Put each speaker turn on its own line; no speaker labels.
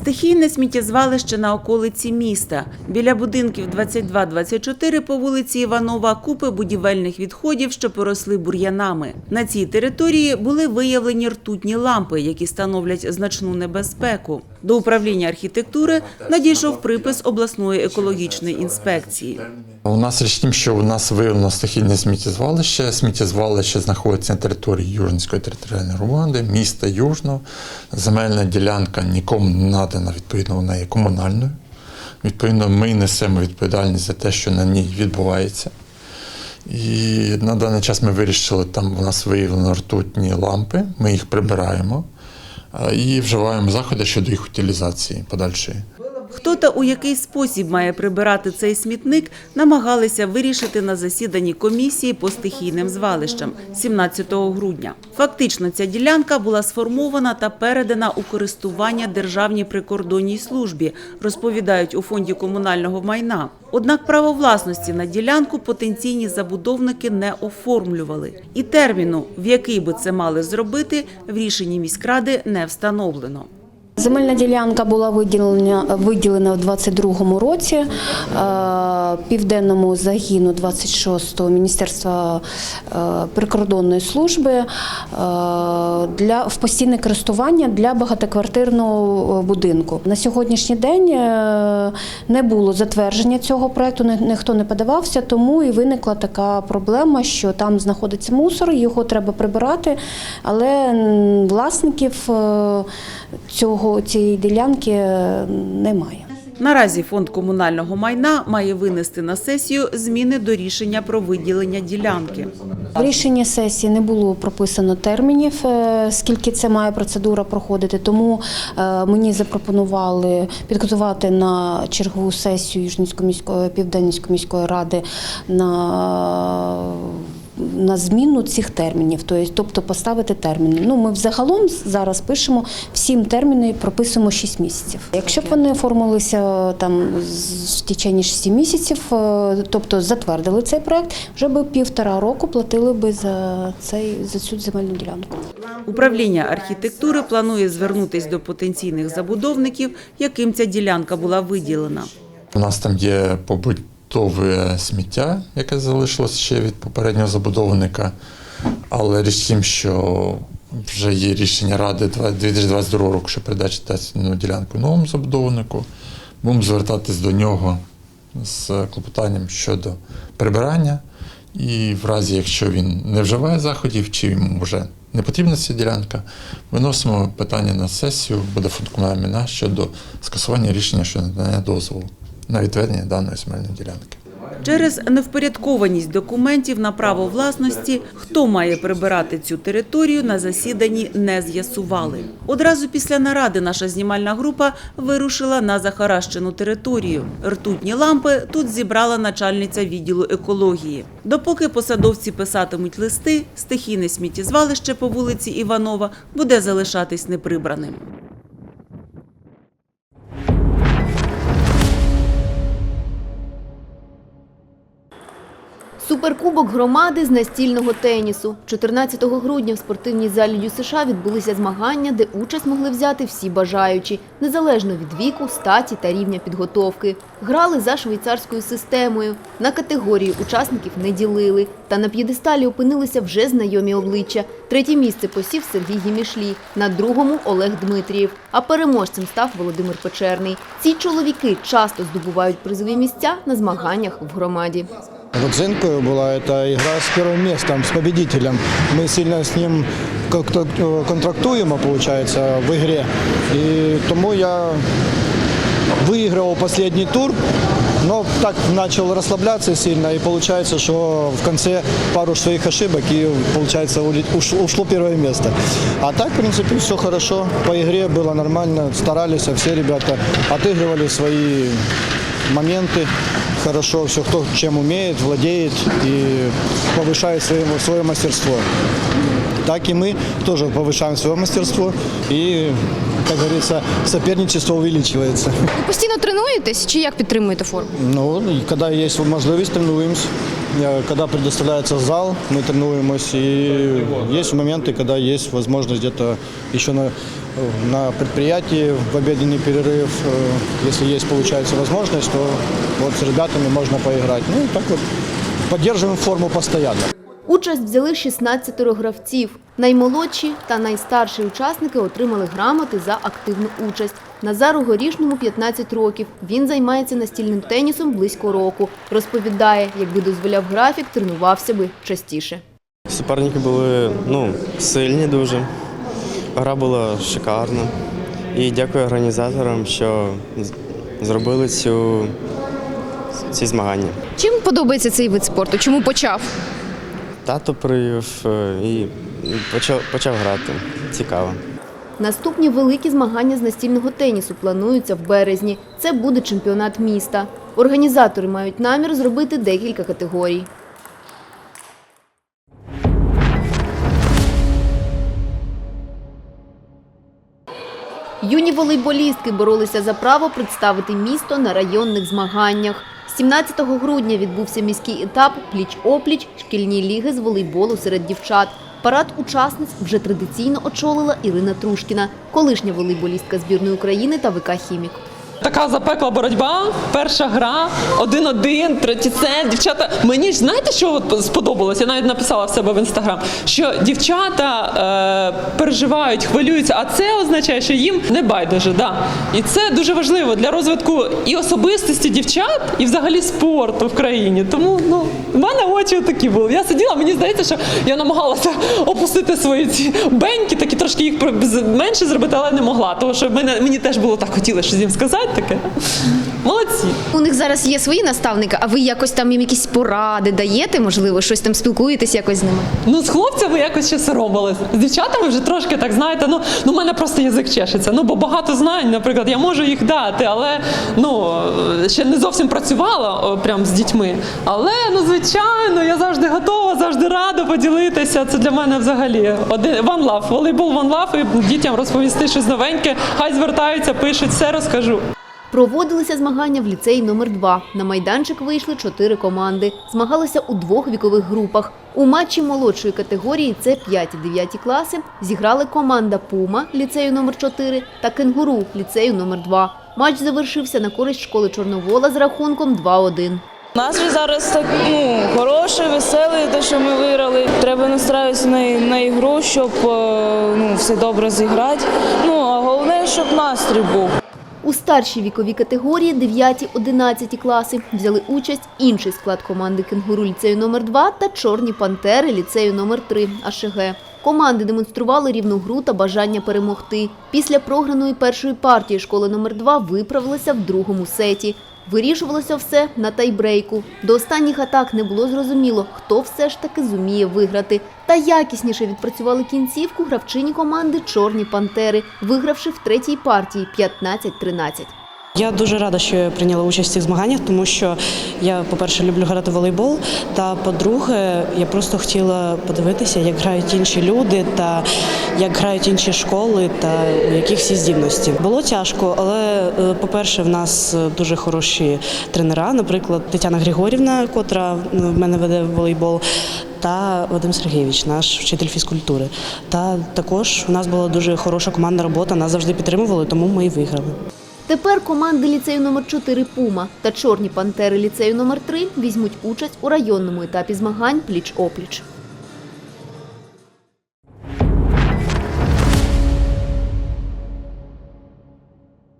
Стихійне сміттєзвалище на околиці міста. Біля будинків 22-24 по вулиці Іванова купи будівельних відходів, що поросли бур'янами. На цій території були виявлені ртутні лампи, які становлять значну небезпеку. До управління архітектури надійшов припис обласної екологічної інспекції.
У нас річ в тім, що у нас виявлено стихійне сміттєзвалище. Сміттєзвалище знаходиться на території Южницької територіальної громади, міста Южного. Земельна ділянка нікому не надана, відповідно, вона є комунальною. Відповідно, ми несемо відповідальність за те, що на ній відбувається. І на даний час ми вирішили, там у нас виявлено ртутні лампи, ми їх прибираємо і вживаємо заходи щодо їх утилізації подальшої.
Хто та у який спосіб має прибирати цей смітник, намагалися вирішити на засіданні комісії по стихійним звалищам 17 грудня. Фактично, ця ділянка була сформована та передана у користування Державній прикордонній службі, розповідають у фонді комунального майна. Однак право власності на ділянку потенційні забудовники не оформлювали. І терміну, в який би це мали зробити, в рішенні міськради не встановлено.
Земельна ділянка була виділена, виділена в 22-му році е, південному загіну 26-го Міністерства е, прикордонної служби е, для в постійне користування для багатоквартирного будинку. На сьогоднішній день не було затвердження цього проекту, ніхто не подавався, тому і виникла така проблема, що там знаходиться мусор, його треба прибирати, але власників е, цього цієї ділянки е, немає.
Наразі фонд комунального майна має винести на сесію зміни до рішення про виділення ділянки.
В рішенні сесії не було прописано термінів, е, скільки це має процедура проходити. Тому е, мені запропонували підготувати на чергову сесію Южницької міської Південницької міської ради на на зміну цих термінів, тобто- поставити терміни. Ну, ми взагалом зараз пишемо всім терміни, прописуємо 6 місяців. Якщо б вони оформилися там в течение 6 місяців, е, тобто затвердили цей проект, вже би півтора року платили би за цей за цю земельну ділянку.
Управління архітектури планує звернутись до потенційних забудовників, яким ця ділянка була виділена.
У нас там є побутове сміття, яке залишилось ще від попереднього забудовника. Але річ в тім, що вже є рішення Ради 2022 року, що передача дати ділянку новому забудовнику. Будемо звертатись до нього з клопотанням щодо прибирання. І в разі, якщо він не вживає заходів, чи йому вже не потрібна ця ділянка, виносимо питання на сесію, буде майна щодо скасування рішення щодо надання дозволу на відведення даної земельної ділянки.
Через невпорядкованість документів на право власності, хто має прибирати цю територію, на засіданні не з'ясували. Одразу після наради наша знімальна група вирушила на захаращену територію. Ртутні лампи тут зібрала начальниця відділу екології. Допоки посадовці писатимуть листи, стихійне сміттєзвалище по вулиці Іванова буде залишатись неприбраним.
Суперкубок громади з настільного тенісу. 14 грудня в спортивній залі ЮСШ відбулися змагання, де участь могли взяти всі бажаючі, незалежно від віку, статі та рівня підготовки. Грали за швейцарською системою. На категорії учасників не ділили. Та на п'єдесталі опинилися вже знайомі обличчя. Третє місце посів Сергій Гімішлі, на другому – Олег Дмитрієв. А переможцем став Володимир Печерний. Ці чоловіки часто здобувають призові місця на змаганнях в громаді.
Родзинкою была эта игра с первым местом, с победителем. Мы сильно с ним как-то контрактуємо, получается, в игре. И тому я выигрывал последний тур, но так начал расслабляться сильно, и получается, что в конце пару своих ошибок, и получается ушло первое место. А так, в принципе, все хорошо. По игре было нормально, старались все ребята, отыгрывали свои моменты хорошо, все кто чем умеет, владеет и повышает свое, свое мастерство. Так и мы тоже повышаем свое мастерство и, как говорится, соперничество увеличивается.
Ви постійно тренуєтесь чи як підтримуєте форму?
Ну, и когда есть возможность, тренируемся. э, когда предоставляется зал, мы тренируемся. И есть моменты, когда есть возможность где-то еще на, на предприятии в обеденный перерыв, э, если есть, получается, возможность, то вот с ребятами можно поиграть. Ну и так вот поддерживаем форму постоянно.
Участь взяли 16 гравців. Наймолодші та найстарші учасники отримали грамоти за активну участь. Назару Горішному 15 років. Він займається настільним тенісом близько року. Розповідає, якби дозволяв графік, тренувався би частіше.
Суперники були ну, сильні дуже. Гра була шикарна. І дякую організаторам, що зробили цю, ці змагання.
Чим подобається цей вид спорту? Чому почав?
Тато привів е, і почав, почав грати. Цікаво.
Наступні великі змагання з настільного тенісу плануються в березні. Це буде чемпіонат міста. Організатори мають намір зробити декілька категорій. Юні волейболістки боролися за право представити місто на районних змаганнях. 17 грудня відбувся міський етап пліч-опліч шкільні ліги з волейболу серед дівчат. Парад учасниць вже традиційно очолила Ірина Трушкіна, колишня волейболістка збірної України та ВК «Хімік».
Така запекла боротьба, перша гра, один-один, третій сет. Дівчата, мені ж знаєте, що сподобалось? Я навіть написала в себе в інстаграм, що дівчата е, переживають, хвилюються, а це означає, що їм не байдуже. Да. І це дуже важливо для розвитку і особистості дівчат, і взагалі спорту в країні. Тому ну, в мене очі такі були. Я сиділа, мені здається, що я намагалася опустити свої ці беньки, такі трошки їх менше зробити, але не могла. Тому що мене, мені теж було так хотілося щось їм сказати таке. Молодці.
У них зараз є свої наставники, а ви якось там їм якісь поради даєте, можливо, щось там спілкуєтесь якось з ними?
Ну, з хлопцями якось ще соромились. З дівчатами вже трошки так, знаєте, ну, ну в мене просто язик чешеться. Ну, бо багато знань, наприклад, я можу їх дати, але ну, ще не зовсім працювала прям з дітьми. Але, ну, звичайно, я завжди готова, завжди рада поділитися. Це для мене взагалі один one love. Волейбол one love, і дітям розповісти щось новеньке. Хай звертаються, пишуть, все розкажу.
Проводилися змагання в ліцеї номер 2 На майданчик вийшли чотири команди. Змагалися у двох вікових групах. У матчі молодшої категорії це 5-9 класи. Зіграли команда Пума ліцею номер 4 та Кенгуру ліцею номер 2 Матч завершився на користь школи Чорновола з рахунком 2-1.
Настрій зараз так ну, хороший, веселий, те, що ми виграли. Треба настраюватися на, на ігру, щоб е, ну, все добре зіграти. Ну, а головне, щоб настрій був.
У старшій віковій категорії 9-11 класи взяли участь інший склад команди «Кенгуру» ліцею номер 2 та «Чорні пантери» ліцею номер 3 АШГ. Команди демонстрували рівну гру та бажання перемогти. Після програної першої партії школи номер 2 виправилися в другому сеті. Вирішувалося все на тайбрейку. До останніх атак не було зрозуміло, хто все ж таки зуміє виграти. Та якісніше відпрацювали кінцівку гравчині команди «Чорні пантери», вигравши в третій партії 15-13.
Я дуже рада, що я прийняла участь в цих змаганнях, тому що я, по-перше, люблю грати в волейбол. Та по-друге, я просто хотіла подивитися, як грають інші люди, та як грають інші школи, та у яких всі здібності. Було тяжко, але е, по-перше, в нас е, дуже хороші тренера, наприклад, Тетяна Григорівна, котра е, в мене веде волейбол. Та Вадим Сергійович, наш вчитель фізкультури. Та також у нас була дуже хороша командна робота, нас завжди підтримували, тому ми і виграли.
Тепер команди ліцею номер 4 «Пума» та «Чорні пантери» ліцею номер 3 візьмуть участь у районному етапі змагань пліч-опліч.